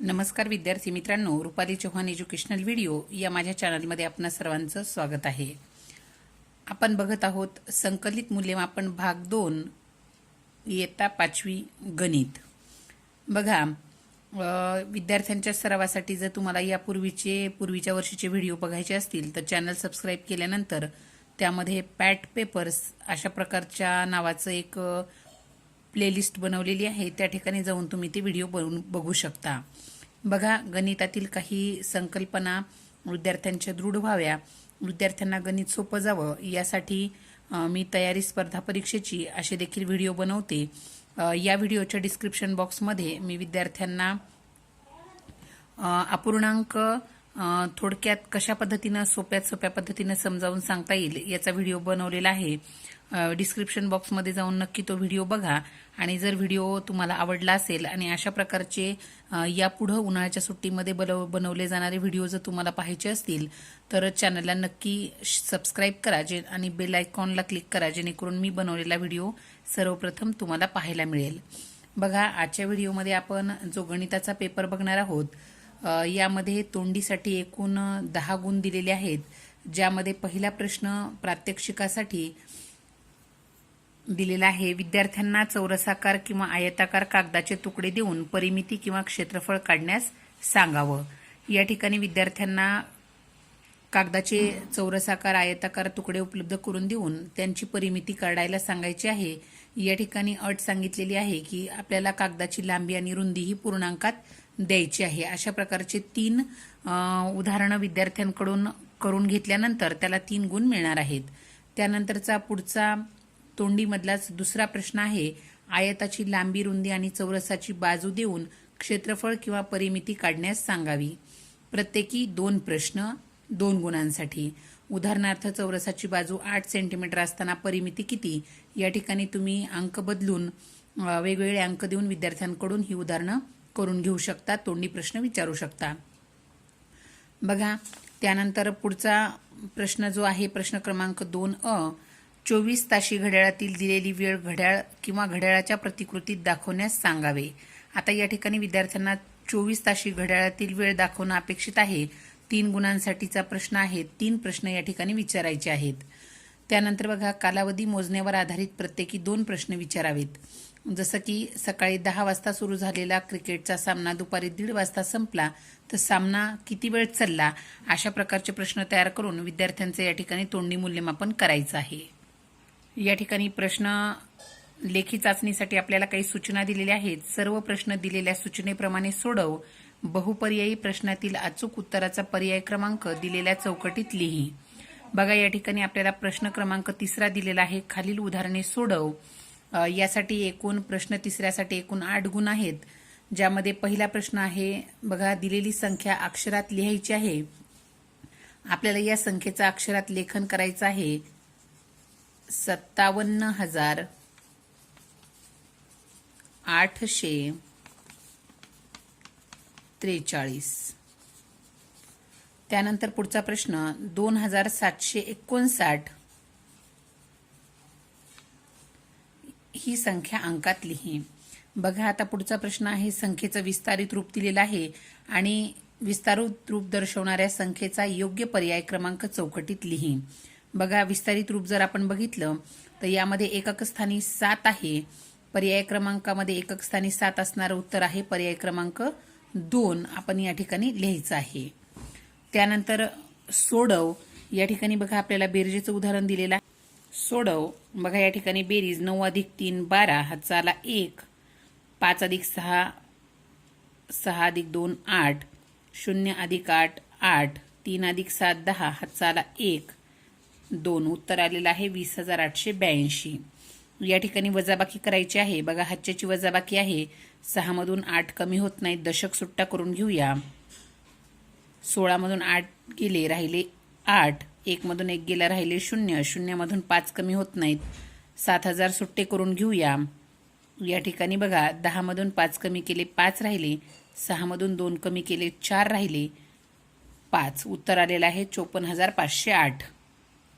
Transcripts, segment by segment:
नमस्कार विद्यार्थी मित्रांनो रुपाली चौहान एज्युकेशनल व्हिडिओ या माझ्या चॅनलमध्ये आपणा सर्वांचं स्वागत आहे. आपण बघत आहोत संकलित मूल्यमापन भाग दोन इयत्ता पाचवी गणित. बघा विद्यार्थ्यांच्या सरावासाठी जर तुम्हाला यापूर्वीचे पूर्वीच्या वर्षीचे व्हिडिओ बघायचे असतील तर चॅनल सबस्क्राईब केल्यानंतर त्यामध्ये पॅट पेपर्स अशा प्रकारच्या नावाचं एक प्लेलिस्ट बनवलेली आहे त्या ठिकाणी जाऊन तुम्ही ती व्हिडिओ बनवून बघू शकता. बघा गणितातील काही संकल्पना विद्यार्थ्यांच्या दृढ व्हाव्या. विद्यार्थ्यांना गणित सोपं जावं यासाठी मी तयारी स्पर्धा परीक्षेची असे देखील व्हिडिओ बनवते. या व्हिडिओच्या डिस्क्रिप्शन बॉक्समध्ये मी विद्यार्थ्यांना अपूर्णांक थोडक्यात कशा पद्धतीनं सोप्यात सोप्या पद्धतीनं समजावून सांगता येईल याचा व्हिडिओ बनवलेला आहे. डिस्क्रिप्शन बॉक्समध्ये जाऊन नक्की तो व्हिडिओ बघा. आणि जर व्हिडिओ तुम्हाला आवडला असेल आणि अशा प्रकारचे यापुढं उन्हाळ्याच्या सुट्टीमध्ये बनव बनवले जाणारे व्हिडिओ जर तुम्हाला पाहायचे असतील तर चॅनलला नक्की सबस्क्राईब करा जे आणि बेल आयकॉनला क्लिक करा जेणेकरून मी बनवलेला व्हिडिओ सर्वप्रथम तुम्हाला पाहायला मिळेल. बघा आजच्या व्हिडिओमध्ये आपण जो गणिताचा पेपर बघणार आहोत यामध्ये तोंडीसाठी एकूण दहा गुण दिलेले आहेत ज्यामध्ये पहिला प्रश्न प्रात्यक्षिकासाठी दिलेला आहे. विद्यार्थ्यांना चौरसाकार किंवा आयताकार कागदाचे तुकडे देऊन परिमिती किंवा क्षेत्रफळ काढण्यास सांगावं. या ठिकाणी विद्यार्थ्यांना कागदाचे चौरसाकार आयताकार तुकडे उपलब्ध करून देऊन त्यांची परिमिती काढायला सांगायची आहे. या ठिकाणी अट सांगितलेली आहे की आपल्याला कागदाची लांबी आणि रुंदी ही पूर्णांकात द्यायची आहे. अशा प्रकारचे तीन उदाहरणं विद्यार्थ्यांकडून करून घेतल्यानंतर त्याला तीन गुण मिळणार आहेत. त्यानंतरचा पुढचा तोंडीमधलाच दुसरा प्रश्न आहे आयताची लांबी रुंदी आणि चौरसाची बाजू देऊन क्षेत्रफळ किंवा परिमिती काढण्यास सांगावी. प्रत्येकी दोन प्रश्न दोन गुणांसाठी. उदाहरणार्थ चौरसाची बाजू आठ सेंटीमीटर असताना परिमिती किती? या ठिकाणी तुम्ही अंक बदलून वेगवेगळे अंक देऊन विद्यार्थ्यांकडून ही उदाहरणं करून घेऊ शकता तोंडी प्रश्न विचारू शकता. बघा त्यानंतर पुढचा प्रश्न जो आहे प्रश्न क्रमांक दोन अ चोवीस ताशी घड्याळातील दिलेली वेळ घड्याळ किंवा घड्याळाच्या प्रतिकृतीत दाखवण्यास सांगावे. आता या ठिकाणी विद्यार्थ्यांना चोवीस ताशी घड्याळातील वेळ दाखवणं अपेक्षित आहे. तीन गुणांसाठीचा प्रश्न आहे. तीन प्रश्न या ठिकाणी विचारायचे आहेत. त्यानंतर बघा कालावधी मोजण्यावर आधारित प्रत्येकी दोन प्रश्न विचारावेत. जसं की सकाळी दहा वाजता सुरू झालेला क्रिकेटचा सामना दुपारी दीड वाजता संपला तर सामना किती वेळ चालला? अशा प्रकारचे प्रश्न तयार करून विद्यार्थ्यांचं या ठिकाणी तोंडी मूल्यमापन करायचं आहे. या ठिकाणी प्रश्न लेखी चाचणीसाठी आपल्याला काही सूचना दिलेल्या आहेत. सर्व प्रश्न दिलेल्या सूचनेप्रमाणे सोडव. बहुपर्यायी प्रश्नातील अचूक उत्तराचा पर्याय क्रमांक दिलेल्या चौकटीत लिही. बघा या ठिकाणी आपल्याला प्रश्न क्रमांक तिसरा दिलेला आहे. खालील उदाहरणे सोडव. यासाठी एकूण प्रश्न तिसऱ्यासाठी एकूण आठ गुण आहेत. ज्यामध्ये पहिला प्रश्न आहे बघा दिलेली संख्या अक्षरात लिहायची आहे. आपल्याला या संख्येचा अक्षरात लेखन करायचं आहे. सत्तावन्न हजार आठशे त्रेचाळीस. त्यानंतर पुढचा प्रश्न दोन हजार सातशे एकोणसाठ ही संख्या अंकात लिही. बघा आता पुढचा प्रश्न आहे संख्येचं विस्तारित रूप दिलेलं आहे आणि विस्तारित रूप दर्शवणाऱ्या संख्येचा योग्य पर्याय क्रमांक चौकटीत लिही. बघा विस्तारित रूप जर आपण बघितलं तर यामध्ये एकक स्थानी सात आहे. पर्याय क्रमांकामध्ये एकक स्थानी सात असणारं उत्तर आहे. पर्याय क्रमांक दोन आपण या ठिकाणी लिहायचं आहे. त्यानंतर सोडव या ठिकाणी बघा आपल्याला बेरजेचं उदाहरण दिलेलं आहे. सोडव बघा या ठिकाणी बेरीज नऊ अधिक तीन बारा हातचाला एक पाच अधिक सहा सहा अधिक दोन आठ शून्य अधिक आठ आठ तीन अधिक सात दहा हातचाला एक. दोन उत्तर आलेलं आहे वीस हजार आठशे ब्याऐंशी. या ठिकाणी वजाबाकी करायची आहे. बघा हातच्याची वजाबाकी आहे. सहामधून आठ कमी होत नाहीत दशक सुट्टा करून घेऊया. सोळामधून आठ गेले राहिले आठ. एकमधून एक गेला राहिले शून्य. शून्यामधून पाच कमी होत नाहीत. सात हजार सुट्टे करून घेऊया. या ठिकाणी बघा दहामधून पाच कमी केले पाच राहिले. सहामधून दोन कमी केले चार राहिले पाच. उत्तर आलेलं आहे चोपन्न हजार पाचशे आठ.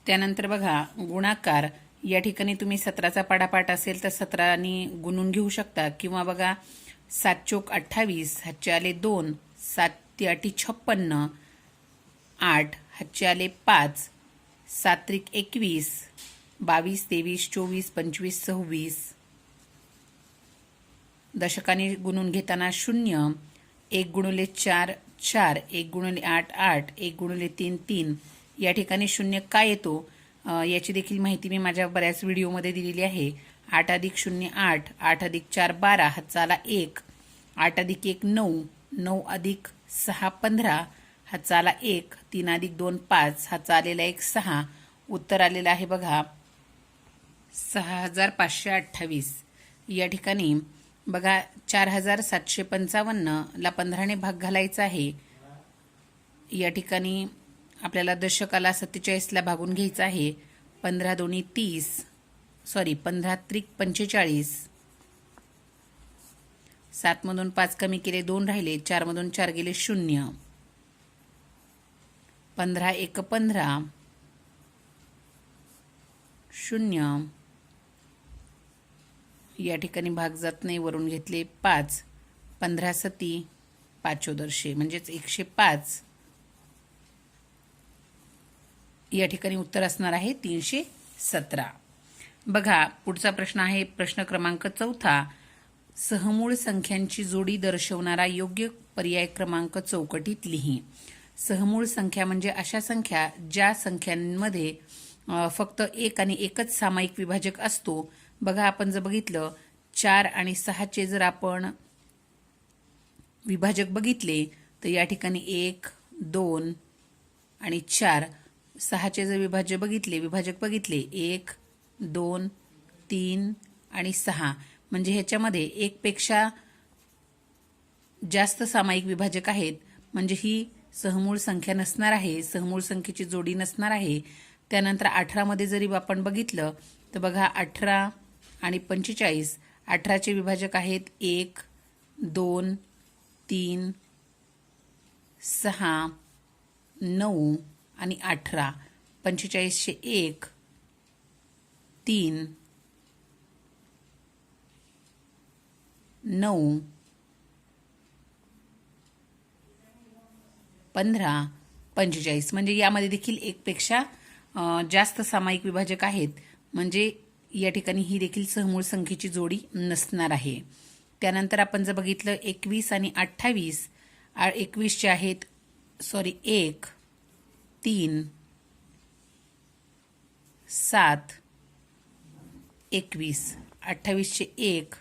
त्यानंतर बघा गुणाकार. या ठिकाणी तुम्ही सतराचा पाडापाठ असेल तर सतराने गुणून घेऊ शकता. किंवा बघा सात चोक अठ्ठावीस हातचे आले दोन सात ते अटी छप्पन्न आठ हातचे आले पाच सात त्रिक एकवीस बावीस तेवीस चोवीस पंचवीस सव्वीस. दशकाने गुणून घेताना शून्य एक गुणुले चार चार एक गुणुले आठ आठ एक गुणुले तीन तीन. या ठिकाणी शून्य काय येतो याची देखील माहिती मी माझ्या बऱ्याच व्हिडिओमध्ये दिलेली आहे. आठ अधिक शून्य आठ आठ अधिक चार बारा हातचा एक. आठ अधिक एक नऊ नऊ अधिक सहा पंधरा हातचा एक. तीन अधिक दोन पाच हाचा आलेला एक सहा. उत्तर आलेलं आहे बघा सहा हजार पाचशे अठ्ठावीस. या ठिकाणी बघा चार हजार सातशे पंचावन्नला पंधराने भाग घालायचा आहे. या ठिकाणी आपल्याला दशकाला सत्तेचाळीसला भागून घ्यायचं आहे. पंधरा दोन्ही तीस. सॉरी पंधरा त्रिक पंचेचाळीस. सातमधून पाच कमी केले दोन राहिले चारमधून चार गेले शून्य. पंधरा एक पंधरा. शून्य. या ठिकाणी भाग जात नाही वरून घेतले पाच. पंधरा सती पाचोदर्शे म्हणजेच एकशे पाच. या ठिकाणी उत्तर असणार आहे तीनशे सतरा. बघा पुढचा प्रश्न आहे प्रश्न क्रमांक चौथा. सहमूळ संख्यांची जोडी दर्शवणारा योग्य पर्याय क्रमांक चौकटीत लिही. सहमूळ संख्या म्हणजे अशा संख्या ज्या संख्यांमध्ये फक्त एक आणि एकच सामायिक विभाजक असतो. बघा आपण जर बघितलं चार आणि सहाचे जर आपण विभाजक बघितले तर या ठिकाणी एक दोन आणि चार सहाचे जर विभाज्य बघितले विभाजक बघितले एक दोन तीन आणि सहा. म्हणजे ह्याच्यामध्ये एकपेक्षा जास्त सामायिक विभाजक आहेत. म्हणजे ही सहमूळ संख्या नसणार आहे सहमूळ संख्येची जोडी नसणार आहे. त्यानंतर अठरामध्ये जरी आपण बघितलं तर बघा अठरा आणि पंचेचाळीस. अठराचे विभाजक आहेत एक दोन तीन सहा नऊ आणि अठरा. पंचेचाळीसशे एक. तीन. नऊ. पंधरा. पंचेचाळीस. म्हणजे यामध्ये देखील एकपेक्षा जास्त सामायिक विभाजक आहेत. म्हणजे या ठिकाणी ही देखील सहमूळ संख्येची जोडी नसणार आहे. त्यानंतर आपण जर बघितलं एकवीस आणि अठ्ठावीस एकवीसचे आहेत सॉरी एक. तीन सात एकवीस अठ्ठावीसशे एक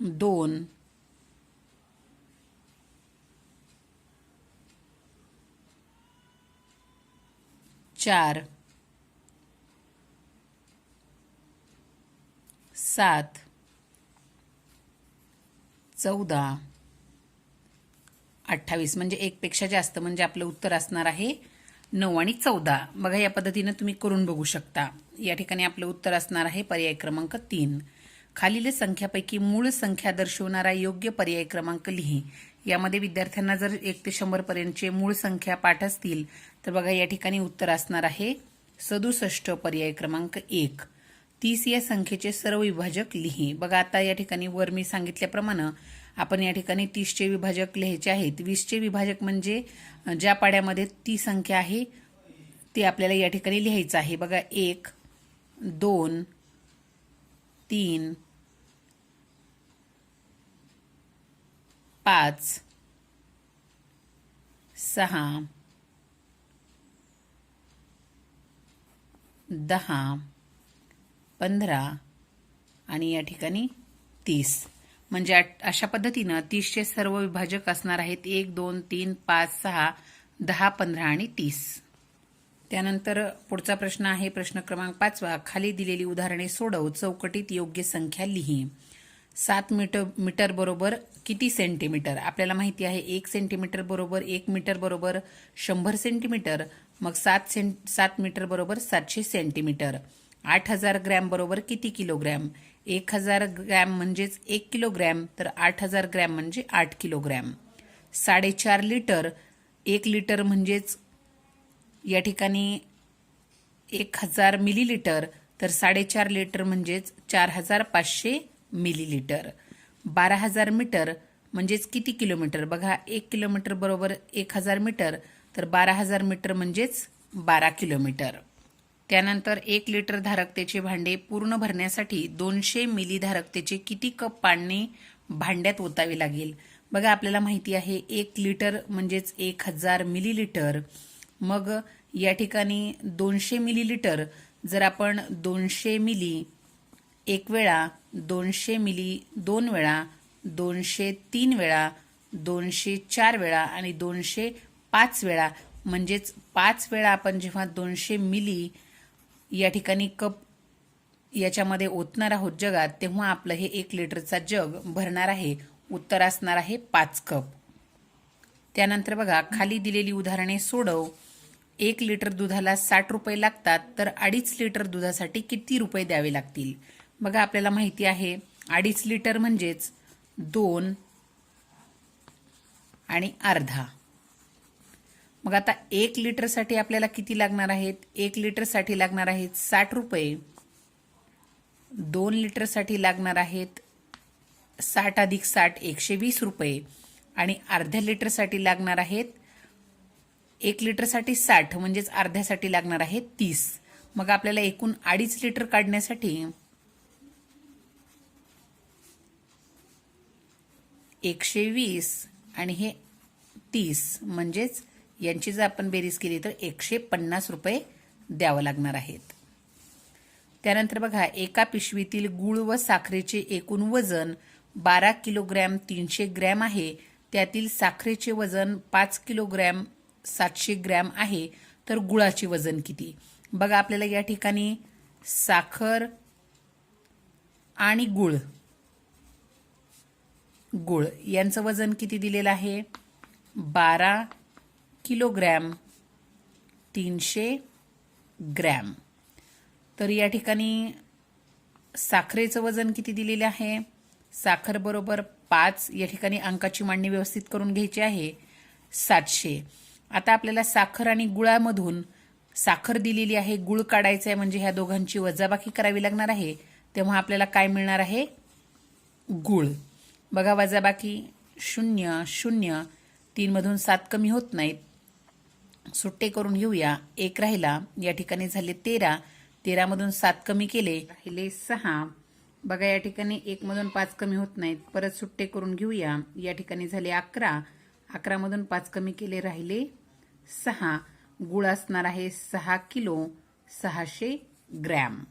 दोन चार सात चौदा अठ्ठावीस म्हणजे एकपेक्षा जास्त म्हणजे आपलं उत्तर असणार आहे नऊ आणि चौदा. बघा या पद्धतीनं तुम्ही करून बघू शकता. या ठिकाणी आपलं उत्तर असणार आहे पर्याय क्रमांक तीन. खालील संख्यापैकी मूळ संख्या दर्शवणारा योग्य पर्याय क्रमांक लिही. यामध्ये विद्यार्थ्यांना जर एक ते शंभर पर्यंतचे मूळ संख्या पाठ असतील तर बघा या ठिकाणी उत्तर असणार आहे सदुसष्ट पर्याय क्रमांक एक. तीस या संख्येचे सर्व विभाजक लिही. बघा आता या ठिकाणी वर मी सांगितल्याप्रमाणे आपण या ठिकाणी तीसचे विभाजक लिहायचे आहेत. वीसचे विभाजक म्हणजे ज्या पाड्यामध्ये ती संख्या आहे ती आपल्याला या ठिकाणी लिहायचं आहे. बघा एक दोन तीन पाच सहा दहा पंधरा आणि या ठिकाणी तीस. म्हणजे अशा पद्धतीनं तीसचे सर्व विभाजक असणार आहेत एक दोन तीन पाच सहा दहा पंधरा आणि तीस. त्यानंतर पुढचा प्रश्न आहे प्रश्न क्रमांक पाचवा. खाली दिलेली उदाहरणे सोडव चौकटीत योग्य संख्या लिही. सात मीटर मीटर बरोबर किती सेंटीमीटर? आपल्याला माहिती आहे एक सेंटीमीटर बरोबर एक मीटर बरोबर शंभर सेंटीमीटर मग सात सेंट सात मीटर बरोबर सातशे सेंटीमीटर. आठ हजार ग्रॅम बरोबर किती किलोग्रॅम? एक हजार ग्रॅम म्हणजेच एक किलोग्रॅम तर आठ हजार ग्रॅम म्हणजे आठ किलोग्रॅम. साडेचार लिटर एक लिटर म्हणजेच या ठिकाणी एक हजार मिलीलिटर तर साडेचार लिटर म्हणजेच चार हजार पाचशे मिलीलिटर. बारा हजार मीटर म्हणजेच किती किलोमीटर? बघा एक किलोमीटर बरोबर एक हजार मीटर तर बारा हजार मीटर म्हणजेच बारा किलोमीटर. त्यानंतर एक लिटर धारकतेचे भांडे पूर्ण भरण्यासाठी दोनशे मिली धारकतेचे किती कप पाणी भांड्यात ओतावे लागेल? बघा आपल्याला माहिती आहे एक लिटर म्हणजेच एक हजार मिलीलिटर. मग या ठिकाणी दोनशे मिलीलिटर जर आपण दोनशे मिली एक वेळा दोनशे मिली दोन वेळा दोनशे तीन वेळा दोनशे चार वेळा आणि दोनशे पाच वेळा म्हणजेच पाच वेळा आपण जेव्हा दोनशे मिली या ठिकाणी कप याच्यामध्ये ओतणार आहोत जगात तेव्हा आपलं हे एक लिटरचा जग भरणार आहे. उत्तर असणार आहे पाच कप. त्यानंतर बघा खाली दिलेली उदाहरणे सोडव. एक लिटर दुधाला साठ रुपये लागतात तर अडीच लिटर दुधासाठी किती रुपये द्यावे लागतील? बघा आपल्याला माहिती आहे अडीच लिटर म्हणजेच दोन आणि अर्धा. मग आता एक लिटरसाठी आपल्याला किती लागणार आहेत? एक लिटरसाठी लागणार आहेत साठ रुपये. दोन लिटरसाठी लागणार आहेत साठ अधिक साठ एकशे वीस रुपये. आणि अर्ध्या लिटरसाठी लागणार आहेत एक लिटरसाठी साठ म्हणजेच अर्ध्यासाठी लागणार आहेत तीस. मग आपल्याला एकूण अडीच लिटर काढण्यासाठी एकशे वीस आणि हे तीस म्हणजेच यांची जर आपण बेरीज केली तर एकशे पन्नास रुपये द्यावं लागणार आहेत. त्यानंतर बघा एका पिशवीतील गुळ व साखरेचे एकूण वजन बारा किलोग्रॅम तीनशे ग्रॅम आहे. त्यातील साखरेचे वजन पाच किलोग्रॅम सातशे ग्रॅम आहे. तर गुळाचे वजन किती? बघा आपल्याला या ठिकाणी साखर आणि गुळ. गुळ. यांचं वजन किती दिलेलं आहे? बारा किलोग्रॅम तीनशे ग्रॅम. तर या ठिकाणी साखरेचं वजन किती दिलेलं आहे? साखर बरोबर पाच या ठिकाणी अंकाची मांडणी व्यवस्थित करून घ्यायची आहे. सातशे. आता आपल्याला साखर आणि गुळामधून साखर दिलेली आहे गुळ काढायचं आहे म्हणजे ह्या दोघांची वजाबाकी करावी लागणार आहे. तेव्हा आपल्याला काय मिळणार आहे? गुळ. बघा वजाबाकी शून्य शून्य. तीनमधून सात कमी होत नाहीत. सुट्टे करून घेऊया. एक राहिला. या ठिकाणी झाले तेरा. तेरामधून सात कमी केले. राहिले सहा. बघा या ठिकाणी एकमधून पाच कमी होत नाहीत. परत सुट्टे करून घेऊया. या ठिकाणी झाले अकरा. अकरामधून पाच कमी केले. राहिले सहा. गुळ असणार आहे सहा किलो. सहाशे ग्रॅम.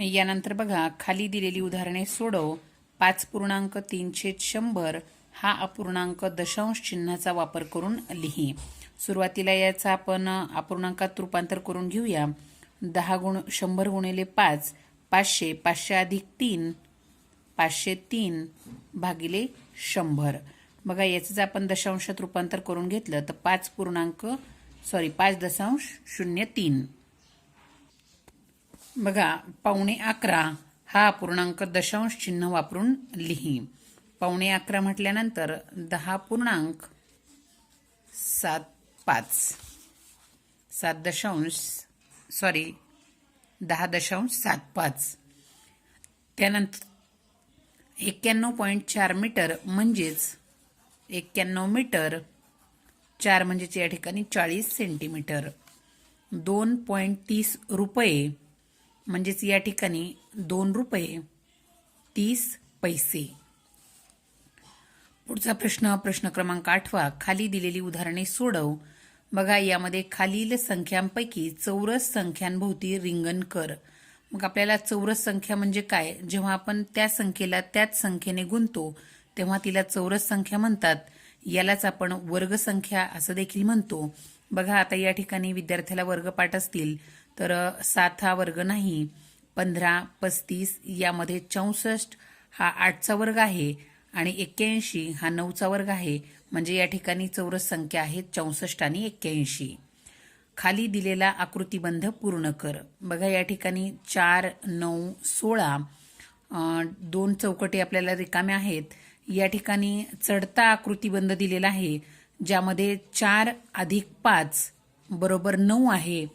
यानंतर बघा खाली दिलेली उदाहरणे सोडव. पाच पूर्णांक तीनशे शंभर. हा अपूर्णांक दशांश चिन्हाचा वापर करून लिही. सुरुवातीला याचा आपण अपूर्णांकात रूपांतर करून घेऊया. दहा गुण शंभर गुणिले पाच पाचशे पाचशे अधिक तीन पाचशे तीन भागिले शंभर. बघा याचंच आपण दशांशात रूपांतर करून घेतलं तर पाच पूर्णांक सॉरी पाच दशांश शून्य तीन. बघा पावणे अकरा हा पूर्णांक दशांश चिन्ह वापरून लिही. पावणे अकरा म्हटल्यानंतर दहा पूर्णांक सात पाच. सात दशांश सॉरी दहा दशांश सात पाच. त्यानंतर एक्क्याण्णव पॉईंट चार मीटर म्हणजेच एक्क्याण्णव मीटर चार म्हणजेच या ठिकाणी चाळीस सेंटीमीटर. दोन पॉईंट तीस रुपये म्हणजेच या ठिकाणी दोन रुपये तीस पैसे. पुढचा प्रश्न प्रश्न क्रमांक आठवा. खाली दिलेली उदाहरणे सोडव. बघा यामध्ये खालील संख्यांपैकी चौरस संख्यांभोवती रिंगण कर. मग आपल्याला चौरस संख्या म्हणजे काय? जेव्हा आपण त्या संख्येला त्याच संख्येने गुंतो तेव्हा तिला चौरस संख्या म्हणतात. यालाच आपण वर्गसंख्या असं देखील म्हणतो. बघा आता या ठिकाणी विद्यार्थ्याला वर्गपाठ असतील तर सात हा वर्ग नाही. पंधरा पस्तीस यामध्ये चौसष्ट हा आठचा वर्ग आहे आणि एक्क्याऐंशी हा नऊचा वर्ग आहे. म्हणजे या ठिकाणी चौरस संख्या आहेत चौसष्ट आणि एक्क्याऐंशी. खाली दिलेला आकृतीबंध पूर्ण कर. बघा या ठिकाणी चार नऊ सोळा दोन चौकटी आपल्याला रिकाम्या आहेत. या ठिकाणी चढता आकृतीबंध दिलेला आहे ज्यामध्ये चार अधिक पाच बरोबर नऊ आहे.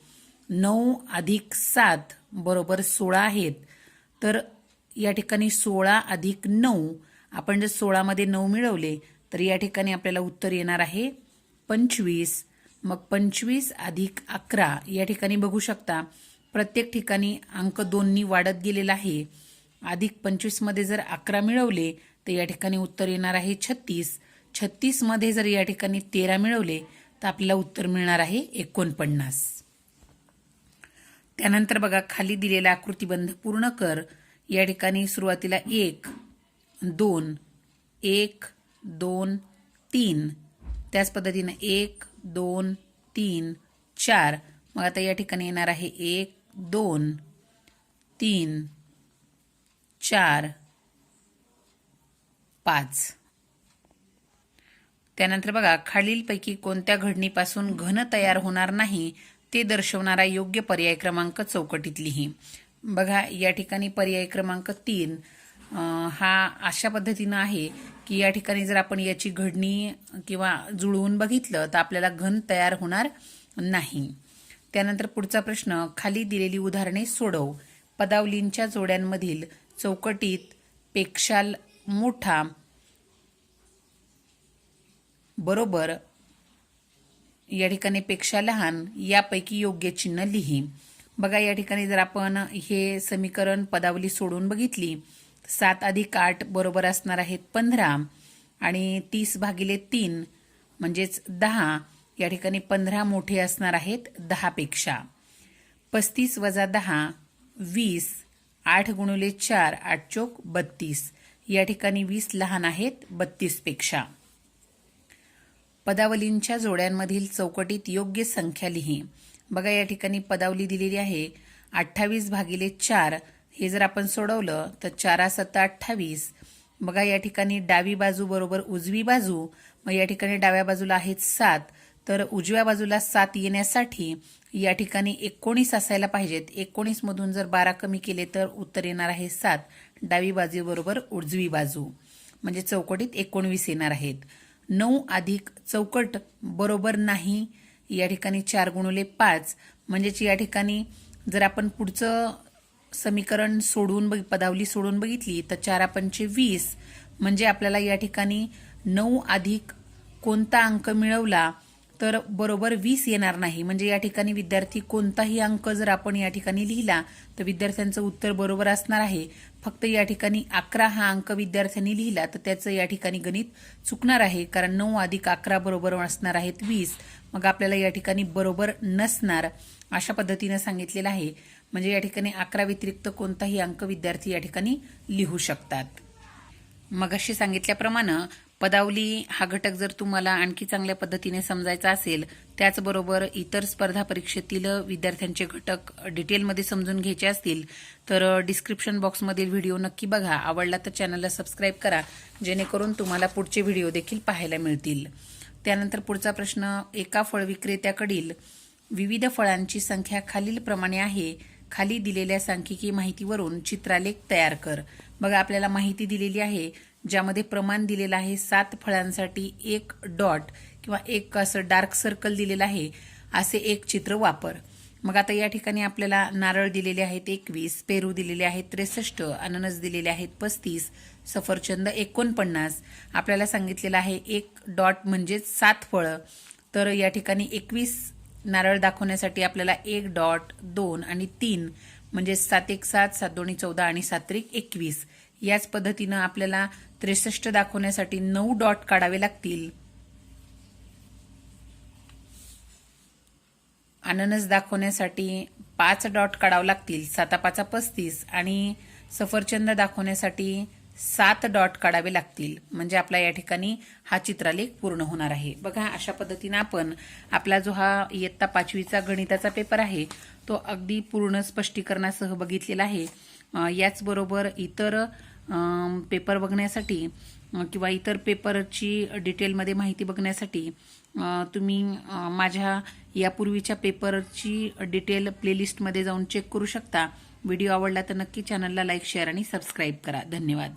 नऊ अधिक सात बरोबर सोळा आहेत. तर या ठिकाणी सोळा अधिक नऊ आपण जर सोळामध्ये नऊ मिळवले तर या ठिकाणी आपल्याला उत्तर येणार आहे पंचवीस. मग पंचवीस अधिक अकरा. या ठिकाणी बघू शकता प्रत्येक ठिकाणी अंक दोननी वाढत गेलेला आहे. अधिक पंचवीसमध्ये जर अकरा मिळवले तर या ठिकाणी उत्तर येणार आहे छत्तीस. छत्तीसमध्ये जर या ठिकाणी तेरा मिळवले तर आपल्याला उत्तर मिळणार आहे एकोणपन्नास. त्यानंतर बघा खाली दिलेला आकृतीबंध पूर्ण कर. या ठिकाणी सुरुवातीला एक दोन एक दोन तीन. त्याच पद्धतीनं एक दोन तीन चार. मग आता या ठिकाणी येणार आहे एक दोन तीन चार पाच. त्यानंतर बघा खालीलपैकी कोणत्या घडणीपासून घन तयार होणार नाही ते दर्शवणारा योग्य पर्याय क्रमांक चौकटीत लिही. बघा या ठिकाणी पर्याय क्रमांक तीन हा अशा पद्धतीनं आहे की या ठिकाणी जर आपण याची घडणी किंवा जुळवून बघितलं तर आपल्याला घन तयार होणार नाही. त्यानंतर पुढचा प्रश्न खाली दिलेली उदाहरणे सोडव. पदावलींच्या जोड्यांमधील चौकटीत पेक्षा मोठा बरोबर या ठिकाणी पेक्षा लहान यापैकी योग्य चिन्ह लिही. बघा या ठिकाणी जर आपण हे समीकरण पदावली सोडून बघितली सात अधिक आठ बरोबर असणार आहेत पंधरा आणि तीस भागिले तीन म्हणजेच दहा. या ठिकाणी पंधरा मोठे असणार आहेत दहापेक्षा पस्तीस वजा दहा वीस. आठ गुणिले चार आठ चोक बत्तीस. या ठिकाणी वीस लहान आहेत बत्तीसपेक्षा पदावलींच्या जोड्यांमधील चौकटीत योग्य संख्या लिही. बघा या ठिकाणी पदावली दिलेली आहे. अठ्ठावीस भागिले चार हे जर आपण सोडवलं तर चारा सत्ता अठ्ठावीस. बघा या ठिकाणी डावी बाजू बरोबर उजवी बाजू मग या ठिकाणी डाव्या बाजूला आहेत सात. तर उजव्या बाजूला सात येण्यासाठी या ठिकाणी एकोणीस असायला पाहिजेत. एकोणीस मधून जर बारा कमी केले तर उत्तर येणार आहे सात. डावी बाजू बरोबर उजवी बाजू. म्हणजे चौकटीत एकोणवीस येणार आहेत. नऊ अधिक चौकट बरोबर नाही. या ठिकाणी चार गुणुले पाच. म्हणजेच या ठिकाणी जर आपण पुढचं समीकरण सोडून बघ पदावली सोडून बघितली तर चार पंचे वीस. म्हणजे आपल्याला या ठिकाणी नऊ अधिक कोणता अंक मिळवला तर बरोबर वीस येणार नाही. म्हणजे या ठिकाणी विद्यार्थी कोणताही अंक जर आपण या ठिकाणी लिहिला तर विद्यार्थ्यांचं उत्तर बरोबर असणार आहे. फक्त या ठिकाणी अकरा हा अंक विद्यार्थ्यांनी लिहिला तर त्याचं या ठिकाणी गणित चुकणार आहे कारण नऊ अधिक अकरा बरोबर असणार आहेत वीस. मग आपल्याला या ठिकाणी बरोबर नसणार. अशा पद्धतीनं सांगितलेलं आहे. म्हणजे या ठिकाणी अकरा व्यतिरिक्त कोणताही अंक विद्यार्थी या ठिकाणी लिहू शकतात. मगाशी सांगितल्याप्रमाणे पदावली हा घटक जर तुम्हाला आणखी चांगल्या पद्धतीने समजायचा असेल त्याचबरोबर इतर स्पर्धा परीक्षेतील विद्यार्थ्यांचे घटक डिटेलमध्ये समजून घ्यायचे असतील तर डिस्क्रिप्शन बॉक्समधील व्हिडिओ नक्की बघा. आवडला तर चॅनलला सबस्क्राईब करा जेणेकरून तुम्हाला पुढचे व्हिडिओ देखील पाहायला मिळतील. त्यानंतर पुढचा प्रश्न एका फळ विक्रेत्याकडील विविध फळांची संख्या खालीलप्रमाणे आहे. खाली दिलेल्या सांख्यिकी माहितीवरून चित्रालेख तयार कर. बघा आपल्याला माहिती दिलेली आहे ज्यामध्ये प्रमाण दिलेलं आहे सात फळांसाठी एक डॉट किंवा एक असं डार्क सर्कल दिलेलं आहे असे एक चित्र वापर. मग आता या ठिकाणी आपल्याला नारळ दिलेले आहेत एकवीस पेरू दिलेले आहेत त्रेसष्ट अननस दिलेले आहेत पस्तीस सफरचंद एकोणपन्नास. आपल्याला सांगितलेलं आहे एक डॉट म्हणजेच सात फळं. तर या ठिकाणी एकवीस नारळ दाखवण्यासाठी आपल्याला एक डॉट दोन आणि तीन म्हणजे सात एक सात सात दोन्ही चौदा आणि सात्रिक एकवीस. याच पद्धतीनं आपल्याला त्रेसष्ट दाखवण्यासाठी नऊ डॉट काढावे लागतील. अननस दाखवण्यासाठी पाच डॉट काढावं लागतील. सातापाचा पस्तीस आणि सफरचंद दाखवण्यासाठी सात डॉट काढावे लागतील. म्हणजे आपला या ठिकाणी हा चित्रालेख पूर्ण होणार आहे. बघा अशा पद्धतीनं आपण आपला जो हा इयत्ता पाचवीचा गणिताचा पेपर आहे तो अगदी पूर्ण स्पष्टीकरणासह बघितलेला आहे. याचबरोबर इतर पेपर बघण्यासाठी किंवा इतर पेपरची डिटेलमध्ये माहिती बघण्यासाठी तुम्ही माझ्या यापूर्वीच्या पेपरची डिटेल प्लेलिस्टमध्ये जाऊन चेक करू शकता. व्हिडिओ आवडला तर नक्की चॅनलला लाईक शेअर आणि सबस्क्राईब करा. धन्यवाद.